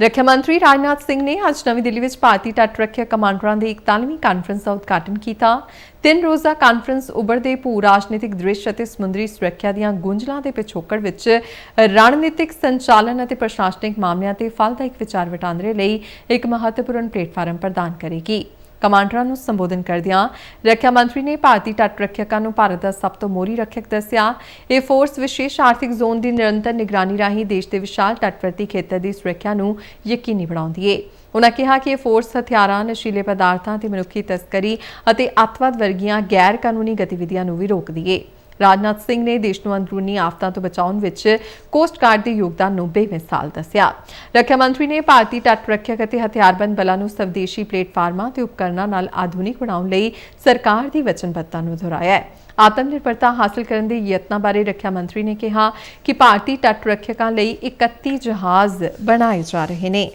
ਰੱਖਿਆ ਮੰਤਰੀ ਰਾਜਨਾਥ ਸਿੰਘ ਨੇ ਅੱਜ ਨਵੀਂ ਦਿੱਲੀ ਵਿੱਚ ਭਾਰਤੀ ਤੱਟ ਰੱਖਿਆ ਕਮਾਂਡਰਾਂ ਦੀ 41ਵੀਂ ਕਾਨਫਰੰਸ ਦਾ ਉਦਘਾਟਨ ਕੀਤਾ। ਤਿੰਨ ਰੋਜ਼ਾ ਕਾਨਫਰੰਸ ਉਭਰਦੇ ਭੂ ਰਾਜਨੀਤਿਕ ਦ੍ਰਿਸ਼ ਅਤੇ ਸਮੁੰਦਰੀ ਸੁਰੱਖਿਆ ਦੀਆਂ ਗੁੰਝਲਾਂ ਦੇ ਪਿਛੋਕੜ ਵਿੱਚ ਰਣਨੀਤਿਕ ਸੰਚਾਲਨ ਅਤੇ ਪ੍ਰਸ਼ਾਸਨਿਕ ਮਾਮਲਿਆਂ ਤੇ ਫਲਦਾਇਕ ਵਿਚਾਰ ਵਟਾਂਦਰੇ ਲਈ ਇੱਕ ਮਹੱਤਵਪੂਰਨ ਪਲੇਟਫਾਰਮ ਪ੍ਰਦਾਨ ਕਰੇਗੀ। ਕਮਾਂਡਰਾਂ ਨੂੰ ਸੰਬੋਧਨ ਕਰਦਿਆਂ ਰੱਖਿਆ ਮੰਤਰੀ ਨੇ ਭਾਰਤੀ ਤੱਟ ਰੱਖਿਅਕਾਂ ਨੂੰ ਭਾਰਤ ਦਾ ਸਭ ਤੋਂ ਮੋਹਰੀ ਰੱਖਿਅਕ ਦੱਸਿਆ। ਇਹ ਫੋਰਸ ਵਿਸ਼ੇਸ਼ ਆਰਥਿਕ ਜ਼ੋਨ ਦੀ ਨਿਰੰਤਰ ਨਿਗਰਾਨੀ ਰਾਹੀਂ ਦੇਸ਼ ਦੇ ਵਿਸ਼ਾਲ ਤੱਟਵਰਤੀ ਖੇਤਰ ਦੀ ਸੁਰੱਖਿਆ ਨੂੰ ਯਕੀਨੀ ਬਣਾਉਂਦੀ ਹੈ ਉਨ੍ਹਾਂ ਕਿਹਾ ਕਿ ਇਹ ਫੋਰਸ ਹਥਿਆਰਾਂ, ਨਸ਼ੀਲੇ ਪਦਾਰਥਾਂ ਤੇ ਮਨੁੱਖੀ ਤਸਕਰੀ ਅਤੇ ਅੱਤਵਾਦ ਵਰਗੀਆਂ ਗੈਰ ਕਾਨੂੰਨੀ ਗਤੀਵਿਧੀਆਂ ਨੂੰ ਵੀ ਰੋਕਦੀ ਹੈ ਰਾਜਨਾਥ ਸਿੰਘ ਨੇ ਦੇਸ਼ ਨੂੰ ਅੰਦਰੂਨੀ ਆਫਤਾਂ ਤੋਂ ਬਚਾਉਣ ਵਿੱਚ ਕੋਸਟ ਗਾਰਡ ਦੇ ਯੋਗਦਾਨ ਨੂੰ ਬੇਮਿਸਾਲ ਦੱਸਿਆ। ਰੱਖਿਆ ਮੰਤਰੀ ਨੇ ਭਾਰਤੀ ਤੱਟ ਰੱਖਿਅਕ ਅਤੇ ਹਥਿਆਰਬੰਦ ਬਲਾਂ ਨੂੰ ਸਵਦੇਸ਼ੀ ਪਲੇਟਫਾਰਮਾਂ ਤੇ ਉਪਕਰਨਾਂ ਨਾਲ ਆਧੁਨਿਕ ਬਣਾਉਣ ਲਈ ਸਰਕਾਰ ਦੀ ਵਚਨਬੱਧਤਾ ਨੂੰ ਦੁਹਰਾਇਆ ਹੈ। ਆਤਮ ਨਿਰਭਰਤਾ ਹਾਸਲ ਕਰਨ ਦੇ ਯਤਨਾਂ ਬਾਰੇ ਰੱਖਿਆ ਮੰਤਰੀ ਨੇ ਕਿਹਾ ਕਿ ਭਾਰਤੀ ਤੱਟ ਰੱਖਿਅਕਾਂ ਲਈ 31 ਜਹਾਜ਼ ਬਣਾਏ ਜਾ ਰਹੇ ਨੇ।